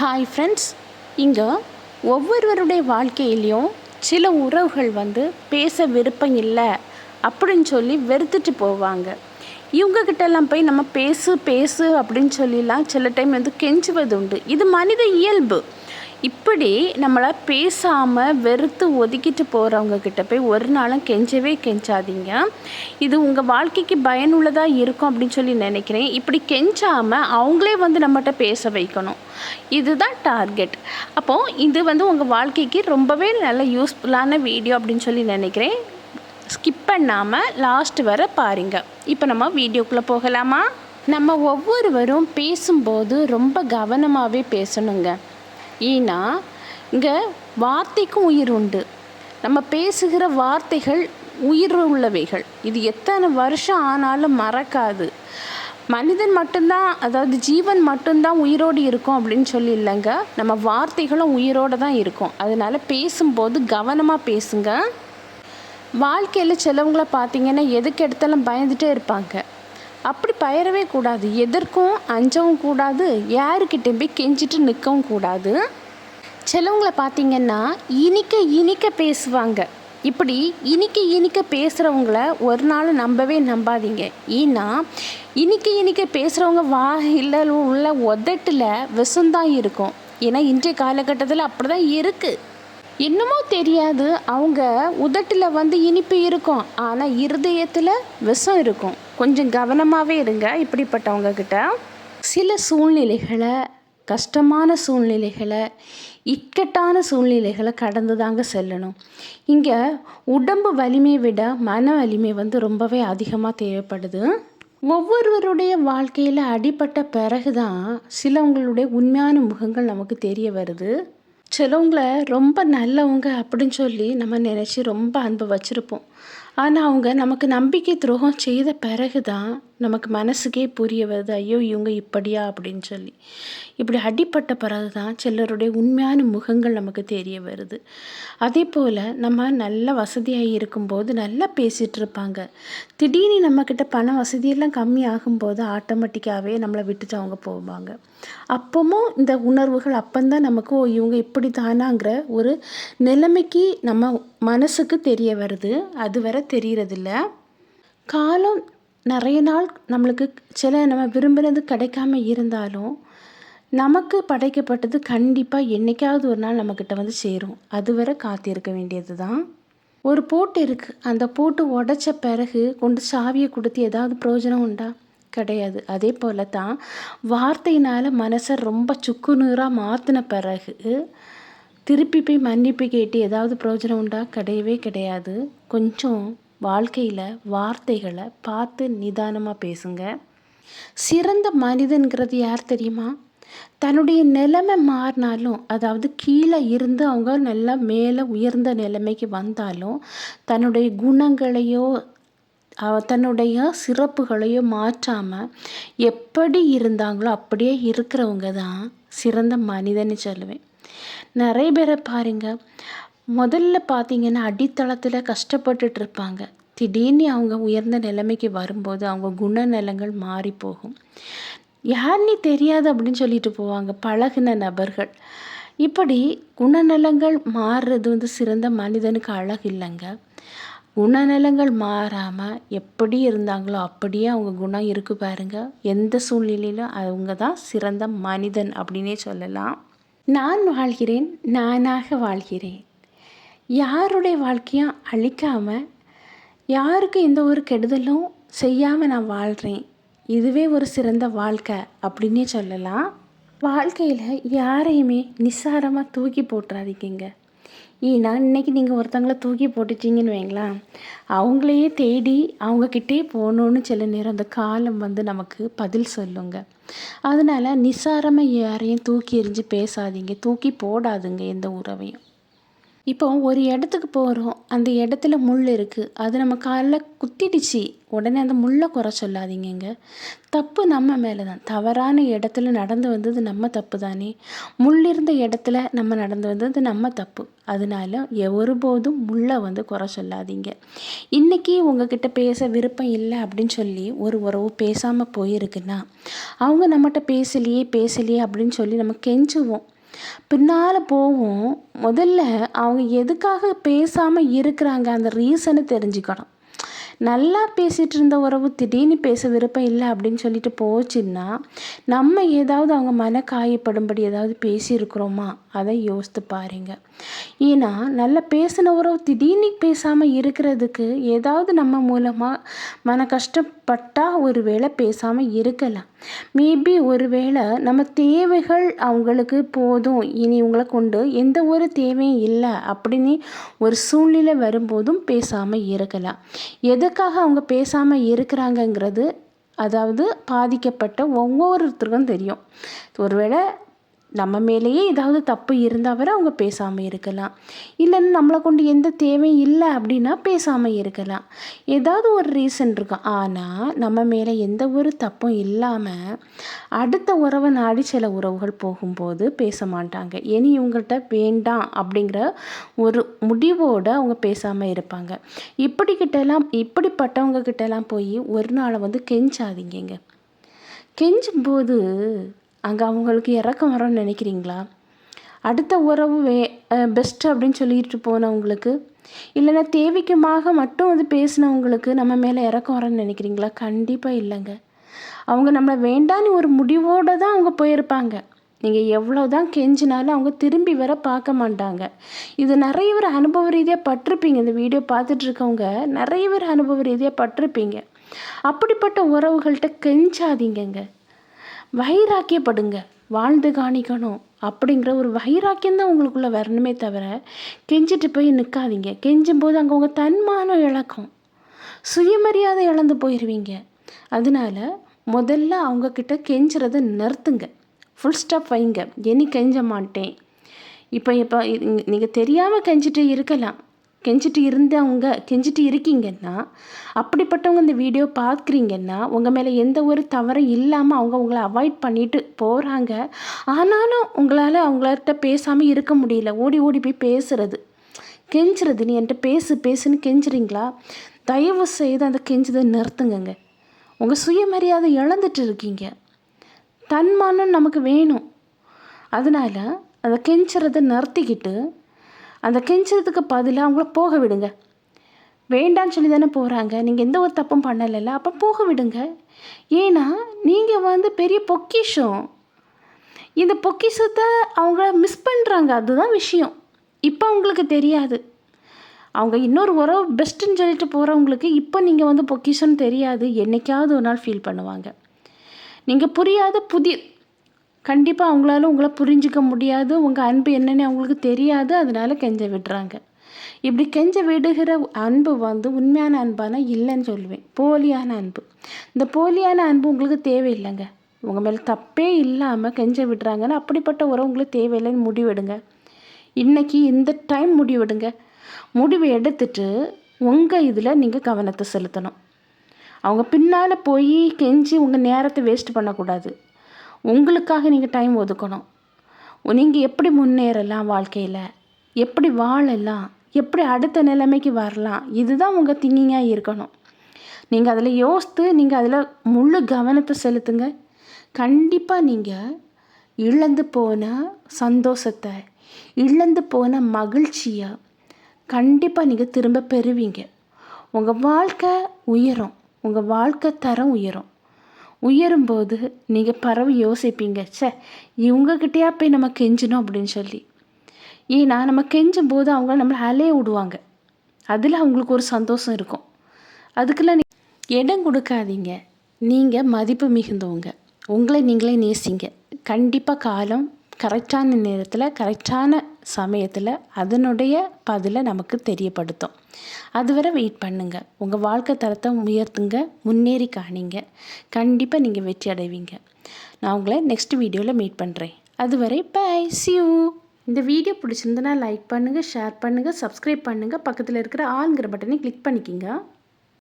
Hi friends இங்கே ஒவ்வொருவருடைய வாழ்க்கையிலையும் சில உறவுகள் வந்து பேச விருப்பம் இல்லை அப்படின்னு சொல்லி வெறுத்துட்டு போவாங்க. இவங்கக்கிட்டலாம் போய் நம்ம பேசு பேசு அப்படின்னு சொல்லிலாம் சில டைம் வந்து கெஞ்சுவது உண்டு இது மனித இயல்பு. இப்படி நம்மளை பேசாமல் வெறுத்து ஒதுக்கிட்டு போகிறவங்க கிட்ட போய் ஒரு நாளும் கெஞ்சவே கெஞ்சாதீங்க. இது உங்கள் வாழ்க்கைக்கு பயனுள்ளதாக இருக்கும் அப்படின்னு சொல்லி நினைக்கிறேன். இப்படி கெஞ்சாமல் அவங்களே வந்து நம்மகிட்ட பேச வைக்கணும். இதுதான் டார்கெட். அப்போது இது வந்து உங்கள் வாழ்க்கைக்கு ரொம்பவே நல்ல யூஸ்ஃபுல்லான வீடியோ அப்படின்னு சொல்லி நினைக்கிறேன். ஸ்கிப் பண்ணாமல் லாஸ்ட் வர பாருங்க. இப்போ நம்ம வீடியோக்குள்ளே போகலாமா? நம்ம ஒவ்வொருவரும் பேசும்போது ரொம்ப கவனமாகவே பேசணுங்க. ஏன்னா இங்கே வார்த்தைக்கும் உயிர் உண்டு. நம்ம பேசுகிற வார்த்தைகள் உயிர் உள்ளவைகள். இது எத்தனை வருஷம் ஆனாலும் மறக்காது. மனிதன் மட்டும்தான் அதாவது ஜீவன் மட்டும்தான் உயிரோடு இருக்கும் அப்படின்னு சொல்லி இல்லைங்க. நம்ம வார்த்தைகளும் உயிரோடு தான் இருக்கும். அதனால் பேசும்போது கவனமாக பேசுங்க. வாழ்க்கையில் சிலவங்கள பார்த்தீங்கன்னா எதுக்கு எடுத்தாலும் பயந்துட்டே இருப்பாங்க. அப்படி பயிரவே கூடாது. எதற்கும் அஞ்சவும் கூடாது. யாருக்கிட்டே போய் கெஞ்சிட்டு நிற்கவும் கூடாது. சிலவங்களை பார்த்தீங்கன்னா இனிக்க இனிக்க பேசுவாங்க. இப்படி இனிக்க இனிக்க பேசுகிறவங்கள ஒரு நாள் நம்பவே நம்பாதீங்க. ஏன்னா இனிக்க இனிக்க பேசுகிறவங்க வா இல்லை உள்ள உதட்டில் விஷம்தான் இருக்கும். ஏன்னா இன்றைய காலகட்டத்தில் அப்படி தான் இருக்குது என்னமோ தெரியாது அவங்க உதட்டில் வந்து இனிப்பு இருக்கும். ஆனால் இருதயத்தில் விஷம் இருக்கும். கொஞ்சம் கவனமாகவே இருங்க இப்படிப்பட்டவங்க கிட்ட. சில சூழ்நிலைகளை கஷ்டமான சூழ்நிலைகளை இக்கட்டான சூழ்நிலைகளை கடந்து தாங்க செல்லணும். இங்கே உடம்பு வலிமையை விட மன வலிமை வந்து ரொம்பவே அதிகமாக தேவைப்படுது. ஒவ்வொருவருடைய வாழ்க்கையில் அடிபட்ட பிறகு தான் சிலவங்களுடைய உண்மையான முகங்கள் நமக்கு தெரிய வருது. சிலவங்கள ரொம்ப நல்லவங்க அப்படின்னு சொல்லி நம்ம நினச்சி ரொம்ப அன்பு வச்சுருப்போம். ஆனால் அவங்க நமக்கு நம்பிக்கை துரோகம் செய்த பிறகு தான் நமக்கு மனசுக்கே புரிய வருது ஐயோ இவங்க இப்படியா? அப்படின்னு சொல்லி. இப்படி அடிப்பட்ட பிறகு தான் சிலருடைய உண்மையான முகங்கள் நமக்கு தெரிய வருது. அதே போல் நம்ம நல்ல வசதியாக இருக்கும்போது நல்லா பேசிகிட்டு இருப்பாங்க. திடீர்னு நம்மக்கிட்ட பண வசதியெல்லாம் கம்மி ஆகும்போது ஆட்டோமேட்டிக்காகவே நம்மளை விட்டுட்டு அவங்க போவாங்க. அப்பவும் இந்த உணர்வுகள் அப்போந்தான் நமக்கு ஓ இவங்க இப்படி தானாங்கிற ஒரு நிலைமைக்கு நம்ம மனசுக்கு தெரிய வருது அது வர தெரியறதில்ல. காலம் நிறைய நாள் நம்மளுக்கு சில நம்ம விரும்பினது கிடைக்காம இருந்தாலும் நமக்கு படைக்கப்பட்டது கண்டிப்பாக என்றைக்காவது ஒரு நாள் நம்மக்கிட்ட வந்து சேரும். அதுவரை காத்திருக்க வேண்டியது தான். ஒரு போட்டு இருக்குது அந்த போட்டு உடைச்ச பிறகு கொண்டு சாவியை கொடுத்து ஏதாவது பிரயோஜனம் உண்டா? கிடையாது. அதே போல தான் வார்த்தையினால் மனசை ரொம்ப சுக்குநூறாக மாற்றின பிறகு திருப்பி போய் மன்னிப்பு கேட்டு ஏதாவது பிரயோஜனம் உண்டா? கிடையவே கிடையாது. கொஞ்சம் வாழ்க்கையில் வார்த்தைகளை பார்த்து நிதானமாக பேசுங்க. சிறந்த மனிதன்கிறது யார் தெரியுமா? தன்னுடைய நிலைமை மாறினாலும் அதாவது கீழே இருந்து அவங்க நல்லா மேலே உயர்ந்த நிலைமைக்கு வந்தாலும் தன்னுடைய குணங்களையோ தன்னுடைய சிறப்புகளையோ மாற்றாமல் எப்படி இருந்தாங்களோ அப்படியே இருக்கிறவங்க தான் சிறந்த மனிதன்னு சொல்லுவேன். நிறைய பேரை பாருங்க. முதல்ல பார்த்தீங்கன்னா அடித்தளத்தில் கஷ்டப்பட்டுட்டு இருப்பாங்க. திடீர்னு அவங்க உயர்ந்த நிலைமைக்கு வரும்போது அவங்க குணநலங்கள் மாறி போகும். யாருன்னு தெரியாது அப்படின்னு சொல்லிட்டு போவாங்க. பழகின நபர்கள். இப்படி குணநலங்கள் மாறுறது வந்து சிறந்த மனிதனுக்கு அழகு இல்லைங்க. குணநலங்கள் மாறாமல் எப்படி இருந்தாங்களோ அப்படியே அவங்க குணம் இருக்கு பாருங்க. எந்த சூழ்நிலையிலும் அவங்க தான் சிறந்த மனிதன் அப்படின்னே சொல்லலாம். நான் வாழ்கிறேன் நானாக வாழ்கிறேன். யாருடைய வாழ்க்கையும் அழிக்காமல் யாருக்கும் எந்த ஒரு கெடுதலும் செய்யாமல் நான் வாழ்கிறேன் இதுவே ஒரு சிறந்த வாழ்க்கை அப்படின்னே சொல்லலாம். வாழ்க்கையில் யாரையுமே நிஸ்சாரமாக தூக்கி போட்டுறாதீங்க ஏன்னா இன்றைக்கி நீங்கள் ஒருத்தங்களை தூக்கி போட்டுச்சிங்கன்னு வைங்களா அவங்களையே தேடி அவங்கக்கிட்டே போகணுன்னு சில நேரம் அந்த காலம் வந்து நமக்கு பதில் சொல்லுங்கள் அதனால் நிசாரமாக யாரையும் தூக்கி எறிஞ்சு பேசாதீங்க. தூக்கி போடாதுங்க எந்த உறவையும். இப்போ ஒரு இடத்துக்கு போகிறோம் அந்த இடத்துல முள் இருக்குது அது நம்ம காலில் குத்திடுச்சு. உடனே அந்த முள்ளை குறை சொல்லாதீங்கங்க. தப்பு நம்ம மேலே தான் தவறான இடத்துல நடந்து வந்தது நம்ம தப்பு தானே முள் இருந்த இடத்துல நம்ம நடந்து வந்தது நம்ம தப்பு. அதனால ஒருபோதும் முள்ளை வந்து குறை சொல்லாதீங்க. இன்றைக்கி உங்ககிட்ட பேச விருப்பம் இல்லை அப்படின்னு சொல்லி ஒரு உறவு பேசாமல் போயிருக்குன்னா அவங்க நம்மகிட்ட பேசலையே பேசலையே அப்படின்னு சொல்லி நம்ம கெஞ்சுவோம். பின்னால் போகும் முதல்ல அவங்க எதுக்காக பேசாமல் இருக்கிறாங்க அந்த ரீசனை தெரிஞ்சுக்கணும். நல்லா பேசிகிட்டு இருந்த உறவு திடீர்னு பேச விருப்பம் இல்லை அப்படின்னு சொல்லிட்டு போச்சுன்னா நம்ம ஏதாவது அவங்க மன காயப்படும்படி ஏதாவது பேசியிருக்கிறோமா? அதை யோசித்து பாருங்க. ஏன்னா நல்லா பேசின உறவு திடீர்னு பேசாமல் இருக்கிறதுக்கு ஏதாவது நம்ம மூலமாக மன கஷ்டம் பட்டா ஒரு வேளை பேசாமல் இருக்கலாம். மேபி ஒரு வேளை நம்ம தேவைகள் அவங்களுக்கு போதும். இனி உங்களை கொண்டு எந்த ஒரு தேவையும் இல்லை அப்படின்னு ஒரு சூழ்நிலை வரும்போதும் பேசாமல் இருக்கலாம். எதுக்காக அவங்க பேசாமல் இருக்கிறாங்கங்கிறது அதாவது பாதிக்கப்பட்ட ஒவ்வொருத்தருக்கும் தெரியும். ஒருவேளை நம்ம மேலேயே ஏதாவது தப்பு இருந்தால் வர அவங்க பேசாமல் இருக்கலாம். இல்லைன்னு நம்மளை கொண்டு எந்த தேவையும் இல்லை அப்படின்னா பேசாமல் இருக்கலாம். ஏதாவது ஒரு ரீசன் இருக்கும். ஆனால் நம்ம மேலே எந்த ஒரு தப்பும் இல்லாமல் அடுத்த உறவை நாடி சில உறவுகள் போகும்போது பேச மாட்டாங்க. இனி இவங்கள்ட்ட வேண்டாம் அப்படிங்கிற ஒரு முடிவோடு அவங்க பேசாமல் இருப்பாங்க. இப்படிக்கிட்டெல்லாம் இப்படிப்பட்டவங்க கிட்டலாம் போய் ஒரு நாளை வந்து கெஞ்சாதீங்க கெஞ்சும் போது அங்கே அவங்களுக்கு இறக்கம் வரும்னு நினைக்கிறீங்களா? அடுத்த உறவு வே பெஸ்ட்டு அப்படின்னு சொல்லிட்டு போனவங்களுக்கு இல்லைன்னா தேவைக்குமாக மட்டும் வந்து பேசினவங்களுக்கு நம்ம மேலே இறக்கம் வரன்னு நினைக்கிறீங்களா? கண்டிப்பாக இல்லைங்க. அவங்க நம்மளை வேண்டான்னு ஒரு முடிவோடு தான் அவங்க போயிருப்பாங்க. நீங்கள் எவ்வளோ தான் கெஞ்சினாலும் அவங்க திரும்பி வர பார்க்க மாட்டாங்க. இது நிறைய பேர் அனுபவ ரீதியாக பட்டிருப்பீங்க. இந்த வீடியோ பார்த்துட்ருக்கவங்க நிறைய பேர் அனுபவ ரீதியாக பட்டிருப்பீங்க. அப்படிப்பட்ட உறவுகள்கிட்ட கெஞ்சாதீங்கங்க. வைராக்கியப்படுங்க. வாழ்ந்து காணிக்கணும். அப்படிங்கிற ஒரு வைராக்கியம் தான் உங்களுக்குள்ளே வரணுமே தவிர கெஞ்சிட்டு போய் நிற்காதீங்க கெஞ்சும் போது அங்கே உங்கள் தன்மானம் இழக்கும். சுயமரியாதை இழந்து போயிடுவீங்க அதனால முதல்ல அவங்கக்கிட்ட கெஞ்சுறதை நிறுத்துங்க. ஃபுல் ஸ்டாப் வைங்க. இனி கெஞ்ச மாட்டேன். இப்போ இப்போ நீங்கள் தெரியாமல் கெஞ்சிட்டு இருக்கலாம். கெஞ்சிட்டு இருந்தவங்க கெஞ்சிட்டு இருக்கீங்கன்னா அப்படிப்பட்டவங்க இந்த வீடியோ பார்க்குறீங்கன்னா உங்கள் மேலே எந்த ஒரு தவறும் இல்லாமல் அவங்க உங்களை அவாய்ட் பண்ணிட்டு போகிறாங்க ஆனாலும் உங்களால் அவங்கள்ட்ட பேசாமல் இருக்க முடியல. ஓடி ஓடி போய் பேசுகிறது கெஞ்சுறது. நீ என்கிட்ட பேசு பேசுன்னு கெஞ்சுறீங்களா? தயவு செய்து அந்த கெஞ்சதை நிறுத்துங்கங்க. உங்கள் சுயமரியாதை இழந்துட்டு இருக்கீங்க. தன்மானம் நமக்கு வேணும். அதனால் அதை கெஞ்சுறதை நிறுத்திக்கிட்டு அந்த கெஞ்சதுக்கு பதிலாக அவங்கள போக விடுங்க. வேண்டான்னு சொல்லி தானே போகிறாங்க நீங்கள் எந்த ஒரு தப்பும் பண்ணலைல்ல. அப்போ போக விடுங்க. ஏன்னா நீங்கள் வந்து பெரிய பொக்கிஷம். இந்த பொக்கிஷத்தை அவங்க மிஸ் பண்ணுறாங்க அதுதான் விஷயம். இப்போ அவங்களுக்கு தெரியாது. அவங்க இன்னொரு உறவு பெஸ்ட்டுன்னு சொல்லிட்டு போகிறவங்களுக்கு இப்போ நீங்கள் வந்து பொக்கிஷன் தெரியாது. என்றைக்காவது ஒரு நாள் ஃபீல் பண்ணுவாங்க. நீங்கள் புரியாத புதிய கண்டிப்பாக அவங்களால உங்களை புரிஞ்சிக்க முடியாது. உங்கள் அன்பு என்னென்னு அவங்களுக்கு தெரியாது. அதனால கெஞ்ச விடுறாங்க. இப்படி கெஞ்ச விடுகிற அன்பு வந்து உண்மையான அன்பானா இல்லைன்னு சொல்லுவேன். போலியான அன்பு. இந்த போலியான அன்பு உங்களுக்கு தேவையில்லைங்க. உங்கள் மேலே தப்பே இல்லாமல் கெஞ்ச விடுறாங்கன்னா அப்படிப்பட்ட உறவு உங்களுக்கு தேவையில்லைன்னு முடிவெடுங்க. இன்றைக்கி இந்த டைம் முடிவெடுங்க. முடிவு எடுத்துட்டு உங்கள் இதில் நீங்கள் கவனத்தை செலுத்தணும். அவங்க பின்னால் போய் கெஞ்சி உங்கள் நேரத்தை வேஸ்ட் பண்ணக்கூடாது. உங்களுக்காக நீங்கள் டைம் ஒதுக்கணும். நீங்கள் எப்படி முன்னேறலாம் வாழ்க்கையில்? எப்படி வாழலாம்? எப்படி அடுத்த நிலைமைக்கு வரலாம்? இதுதான் உங்கள் திங்கிங்காக இருக்கணும். நீங்கள் அதில் யோசித்து நீங்கள் அதில் முழு கவனத்தை செலுத்துங்க. கண்டிப்பாக நீங்கள் இழந்து போன சந்தோஷத்தை இழந்து போன மகிழ்ச்சியை கண்டிப்பாக நீங்கள் திரும்ப பெறுவீங்க. உங்கள் வாழ்க்கை உயரும். உங்கள் வாழ்க்கை தரம் உயரும். உயரும்போது நீங்கள் பறவை யோசிப்பீங்க சே இவங்கக்கிட்டேயா போய் நம்ம கெஞ்சணும் அப்படின்னு சொல்லி. ஏன்னா நம்ம கெஞ்சும் போது அவங்க நம்மளை அலைய விடுவாங்க. அதில் அவங்களுக்கு ஒரு சந்தோஷம் இருக்கும். அதுக்கெல்லாம் இடம் கொடுக்காதீங்க. நீங்கள் மதிப்பு மிகுந்தவங்க. உங்களை நீங்களே நேசிங்க. கண்டிப்பாக காலம் கரெக்டான நேரத்தில் கரெக்டான சமயத்தில் அதனுடைய பதிலை நமக்கு தெரியப்படுத்தும். அதுவரை வெயிட் பண்ணுங்கள் உங்கள் வாழ்க்கை தரத்தை உயர்த்துங்க முன்னேறி காணிங்க. கண்டிப்பாக நீங்கள் வெற்றி அடைவீங்க. நான் உங்களை நெக்ஸ்ட் வீடியோவில் மீட் பண்ணுறேன் அதுவரை பை சியூ இந்த வீடியோ பிடிச்சிருந்தனா லைக் பண்ணுங்கள் ஷேர் பண்ணுங்கள் சப்ஸ்கிரைப் பண்ணுங்கள் பக்கத்தில் இருக்கிற ஆளுங்கிற பட்டனை கிளிக் பண்ணிக்கிங்க.